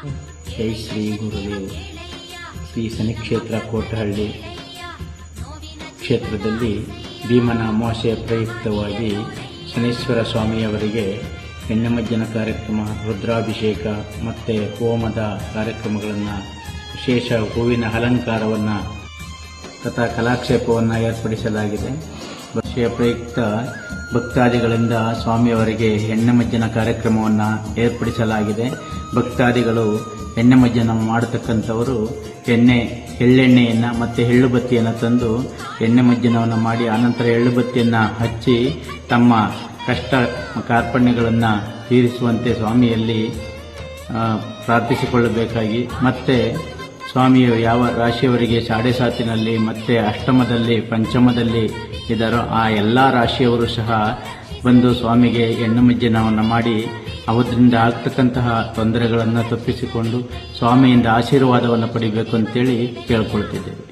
ಜೈ ಶ್ರೀ ಗುರುದೇವ್, ಶ್ರೀ ಶನಿ ಕ್ಷೇತ್ರ ಕೋಟಹಳ್ಳಿ ಕ್ಷೇತ್ರದಲ್ಲಿ ಭೀಮನ ಅಮಾವಾಸ್ಯ ಪ್ರಯುಕ್ತವಾಗಿ ಶನೀಶ್ವರ ಸ್ವಾಮಿಯವರಿಗೆ ಹೆಣ್ಣಮಜ್ಜನ ಕಾರ್ಯಕ್ರಮ, ರುದ್ರಾಭಿಷೇಕ ಮತ್ತು ಹೋಮದ ಕಾರ್ಯಕ್ರಮಗಳನ್ನು, ವಿಶೇಷ ಹೂವಿನ ಅಲಂಕಾರವನ್ನು ತಥಾ ಕಲಾಕ್ಷೇಪವನ್ನು ಏರ್ಪಡಿಸಲಾಗಿದೆ. ವರ್ಷ ಪ್ರಯುಕ್ತ ಭಕ್ತಾದಿಗಳಿಂದ ಸ್ವಾಮಿಯವರಿಗೆ ಹೆಣ್ಣೆಮಜ್ಜನ ಕಾರ್ಯಕ್ರಮವನ್ನು ಏರ್ಪಡಿಸಲಾಗಿದೆ. ಭಕ್ತಾದಿಗಳು ಹೆಣ್ಣೆಮಜ್ಜನ ಮಾಡತಕ್ಕಂಥವರು ಎಣ್ಣೆ, ಎಳ್ಳೆಣ್ಣೆಯನ್ನು ಮತ್ತು ಎಳ್ಳು ಬತ್ತಿಯನ್ನು ತಂದು ಎಣ್ಣೆ ಮಜ್ಜನವನ್ನು ಮಾಡಿ ಆನಂತರ ಎಳ್ಳು ಬತ್ತಿಯನ್ನು ಹಚ್ಚಿ ತಮ್ಮ ಕಷ್ಟ ಕಾರ್ಪಣ್ಯಗಳನ್ನು ತೀರಿಸುವಂತೆ ಸ್ವಾಮಿಯಲ್ಲಿ ಪ್ರಾರ್ಥಿಸಿಕೊಳ್ಳಬೇಕಾಗಿ. ಮತ್ತೆ ಸ್ವಾಮಿಯು ಯಾವ ರಾಶಿಯವರಿಗೆ ಸಾಡೆ ಸಾತಿನಲ್ಲಿ ಮತ್ತೆ ಅಷ್ಟಮದಲ್ಲಿ ಪಂಚಮದಲ್ಲಿ ಇದ್ದಾರೋ ಆ ಎಲ್ಲ ರಾಶಿಯವರು ಸಹ ಬಂದು ಸ್ವಾಮಿಗೆ ಹೆಣ್ಣು ಮಜ್ಜನವನ್ನು ಮಾಡಿ ಅವರಿಂದ ಆಗ್ತಕ್ಕಂತಹ ತೊಂದರೆಗಳನ್ನು ತಪ್ಪಿಸಿಕೊಂಡು ಸ್ವಾಮಿಯಿಂದ ಆಶೀರ್ವಾದವನ್ನು ಪಡಿಬೇಕು ಅಂತೇಳಿ ಕೇಳ್ಕೊಳ್ತಿದ್ದೇವೆ.